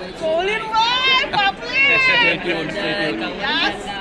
Golden Red, Stay tuned, stay. Yes.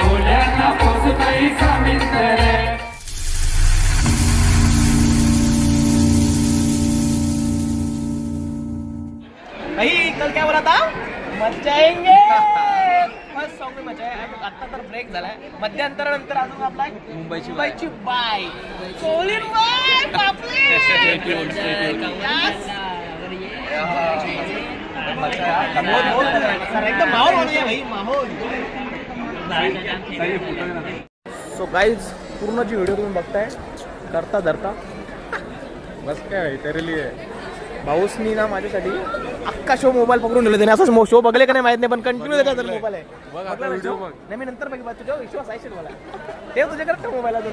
फुलांना पोसतोय समिंदर. भाई कल क्या बोला था मचाएंगे फर्स्ट सॉन्ग में मचा आहे आता तर ब्रेक झालाय. मध्यंतरानंतर अजून आपला मुंबईची बाय. मुंबईची बाय. एकदम माहौल भाई माहौल सो गाईज पूर्ण जी व्हिडिओ तुम्ही बघताय करता धरता. बस काय तरी लिहे भाऊसनी ना माझ्यासाठी अख्खा शो मोबाईल पकडून ठेवले. त्याने असं शो बघले का नाही माहीत नाही पण कंटिन्यू त्याचा मोबाईल आहे. बघ आता बघला ना व्हिडिओ show? बघ. नाही मी नंतर बघ तुझ्या विश्वास आहे मला ठेव तुझ्याकडे मोबाईल अजून.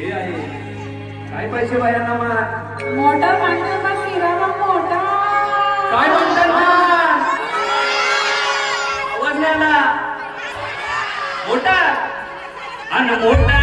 काय पैसे बायांना मान मोठा मांडल का शिराला मोठा. काय म्हणतात मान मोठा? आणि मोठा.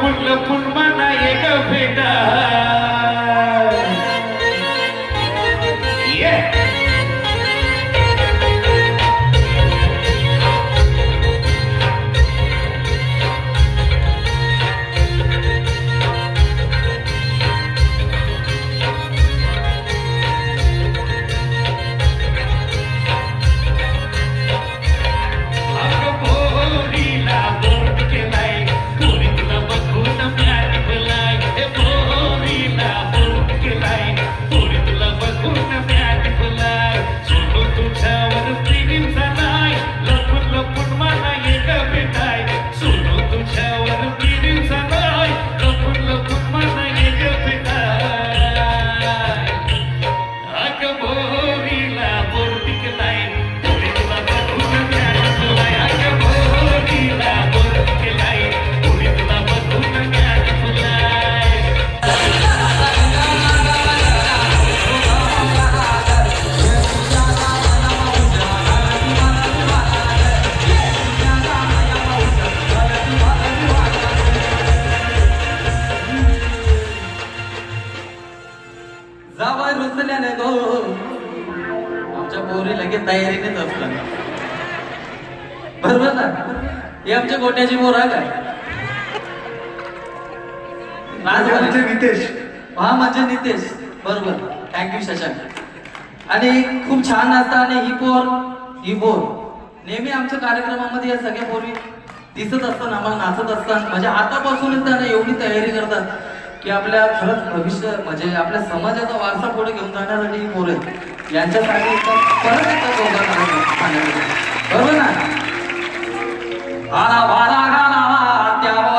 पुण्य पुण्य नायक भेटा बरोबर ना? हे आमच्या गोट्याची मोरा काय म्हणजे नितेश. हा म्हणजे नितेश. बरोबर. Thank you Shashank. आणि खूप छान नाचतात आणि ही पोर ही पोर नेहमी आमच्या कार्यक्रमामध्ये या सगळ्या पोरी दिसत असतात आम्हाला नाचत असतात म्हणजे आतापासूनच त्यांना एवढी तयारी करतात की आपल्या खरंच भविष्य म्हणजे आपल्या समाजाचा वारसा पुढे घेऊन जाण्यासाठी ही पोरं आहेत. यांच्यासाठी परत एकदा. बरोबर ना? આ વાલા ત્યાં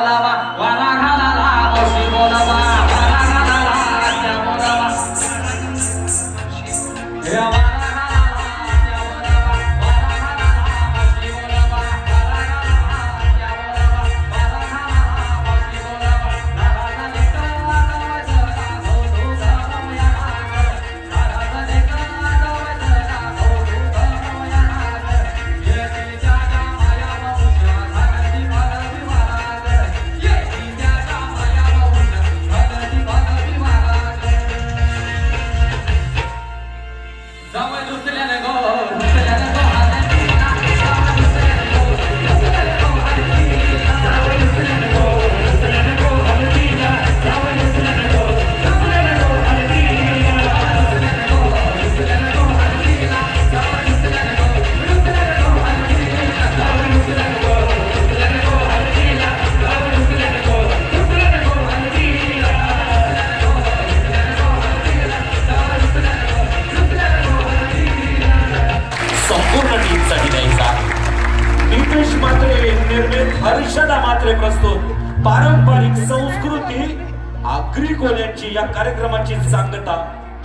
आगरी कोल्यांची या कार्यक्रमाची सांगता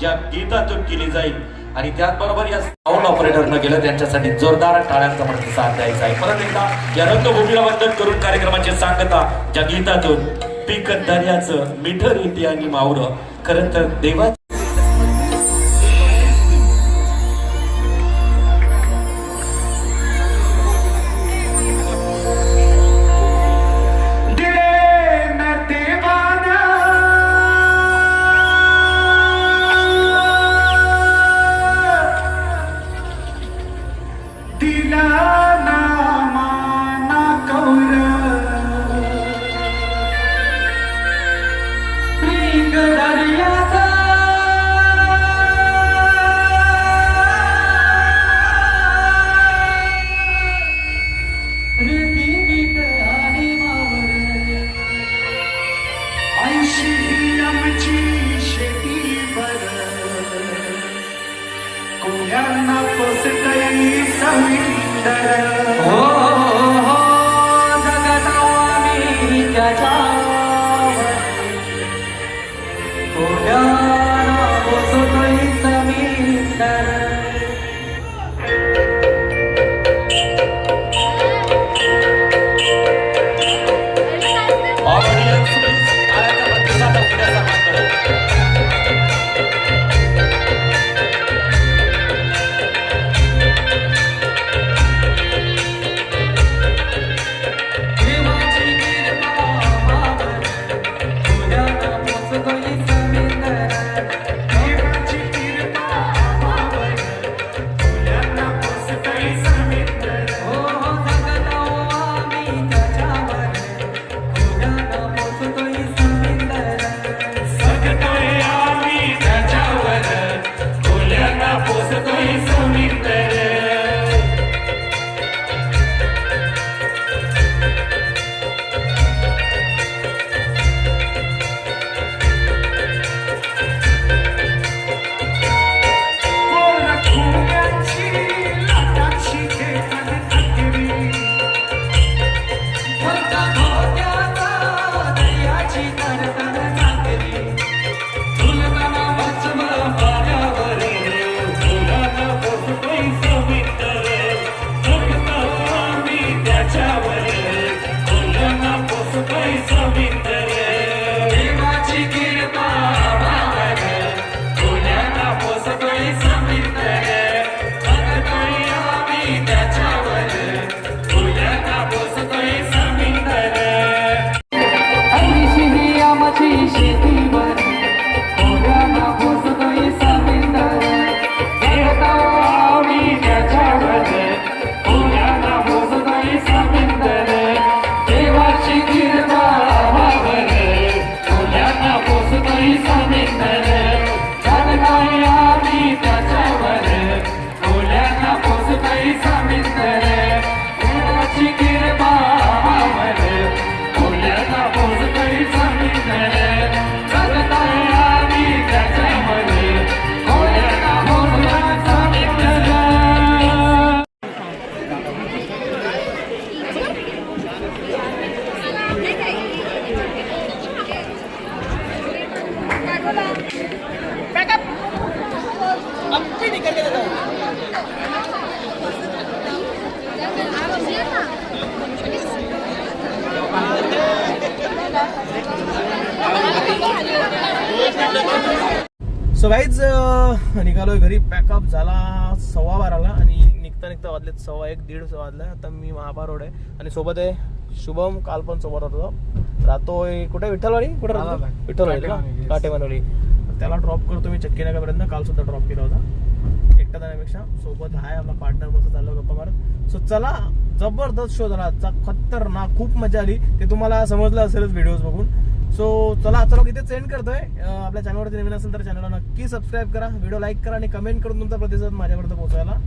ज्या गीतातून केली जाईल. आणि त्याचबरोबर या साऊंड ऑपरेटरनं केलं त्यांच्यासाठी जोरदार टाळ्यांचा प्रतिसाद द्यायचा आहे. परत एकदा या रंगभूमीला वंदन करून कार्यक्रमाची सांगता ज्या गीतातून पीक दर्याचं मिठर रीती आणि मावरं खरं तर देवा पर्सेंट सो गाईज निघालोय घरी. पॅकअप झाला सव्वा बाराला आणि निघता निघता वाजलेत सव्वा एक दीड वाजला. आता मी महाबा रोड आहे. आणि सोबत आहे शुभम काल पण सोबत होतो राहतोय कुठे? विठ्ठलवाडी? कुठे राहतो विठ्ठलवाडी का काटेमानवाडी त्याला ड्रॉप करतो मी चक्कीनाकापर्यंत काल सुद्धा ड्रॉप केला होता. एकटा जाण्यापेक्षा. सोबत आहे आपला पार्टनर मस्त चाललो गप्पा मारत. सो चला जबरदस्त शो झाला. खतरनाक खूप मजा आली. ते तुम्हाला समजलं असेलच व्हिडिओज बघून. सो चला चला इथे सेंड करतोय. आपल्या चॅनलवरती नवीन असेल तर चॅनलला नक्की सबस्क्राईब करा. व्हिडिओ लाईक करा आणि कमेंट करून तुमचा प्रतिसाद माझ्यापर्यंत पोहोचायला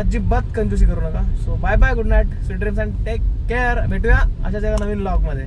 अजिबात कंजूसी करू नका. So bye bye good night sweet dreams and take care भेटूया अशा एका नवीन ब्लॉगमध्ये